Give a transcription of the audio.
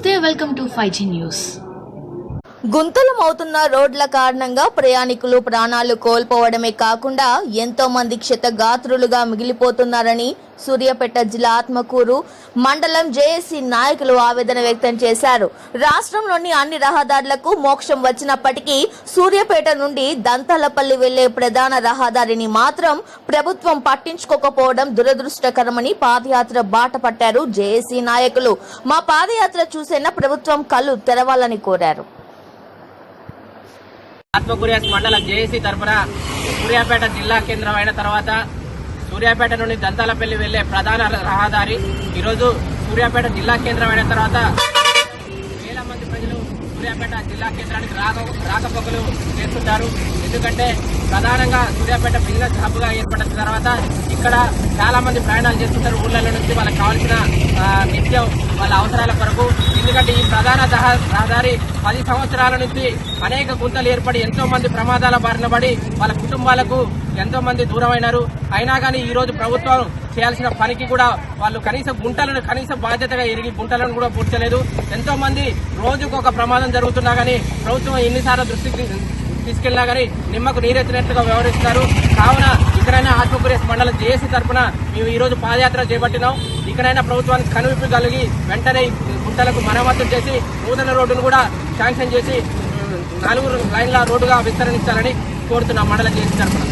Namaste, welcome to 5G News. గుంతలమవుతున్న రోడ్ల కారణంగా ప్రయాణికులు ప్రాణాలు కోల్పోవడమే కాకుండా ఎంతో మంది క్షతగాత్రులుగా మిగిలిపోతున్నారని సూర్యాపేట జిల్లా ఆత్మకూరు మండలం జేఏసీ నాయకులు ఆవేదన వ్యక్తం చేశారు. రాష్ట్రంలోని అన్ని రహదారులకు మోక్షం వచ్చినప్పటికీ సూర్యాపేట నుండి దంతాలపల్లి వెళ్ళే ప్రధాన రహదారిని మాత్రం ప్రభుత్వం పట్టించుకోకపోవడం దురదృష్టకరమని పాదయాత్ర బాట పట్టారు జేఏసీ నాయకులు. మా పాదయాత్ర చూసేనా ప్రభుత్వం కళ్ళు తెరవాలని కోరారు. ఆత్మకూరియాస్ మండల జేఏసీ తరఫున సూర్యాపేట జిల్లా కేంద్రం అయిన తర్వాత సూర్యాపేట నుండి దంతాలపల్లి వెళ్ళే ప్రధాన రహదారి. ఈరోజు సూర్యాపేట జిల్లా కేంద్రం అయిన తర్వాత వేల మంది ప్రజలు సూర్యాపేట జిల్లా కేంద్రానికి రాక రాకపోకలు చేస్తుంటారు. ఎందుకంటే ప్రధానంగా సూర్యాపేట బిజినెస్ హబ్గా ఏర్పడిన తర్వాత ఇక్కడ చాలా మంది ప్రయాణాలు చేస్తుంటారు. ఊళ్ళలో నుంచి వాళ్ళకి కావాల్సిన నిత్యం వాళ్ళ అవసరాల కొరకు ఎందుకంటే ఈ ప్రధాన రహదారి పది సంవత్సరాల నుంచి అనేక గుంతలు ఏర్పడి ఎంతో మంది ప్రమాదాల బారిన పడి వాళ్ళ కుటుంబాలకు ఎంతో మంది దూరమైనారు. అయినా కానీ ఈ రోజు ప్రభుత్వం చేయాల్సిన పనికి కూడా వాళ్ళు కనీసం గుంటలను కనీస బాధ్యతగా ఎరిగి గుంటలను కూడా పూడ్చలేదు. ఎంతో మంది రోజుకు ఒక ప్రమాదం జరుగుతున్నా కానీ ప్రభుత్వం ఎన్నిసార్లు దృష్టికి తీసుకెళ్ళినా కానీ నిమ్మకు నీరెత్తినట్లుగా వ్యవహరిస్తున్నారు. కావున ఇక్కడైనా ఆత్మకూరేస్ మండలం జేఏసీ తరఫున మేము ఈరోజు పాదయాత్ర చేపట్టినాం. ఇక్కడైనా ప్రభుత్వానికి కనువిప్పు కలిగి వెంటనే ఈ మరమ్మతులు చేసి నూతన రోడ్డును కూడా శాంక్షన్ చేసి నాలుగు లైన్ల రోడ్డుగా విస్తరించాలని కోరుతున్నాం మండలం చేసి తరఫున.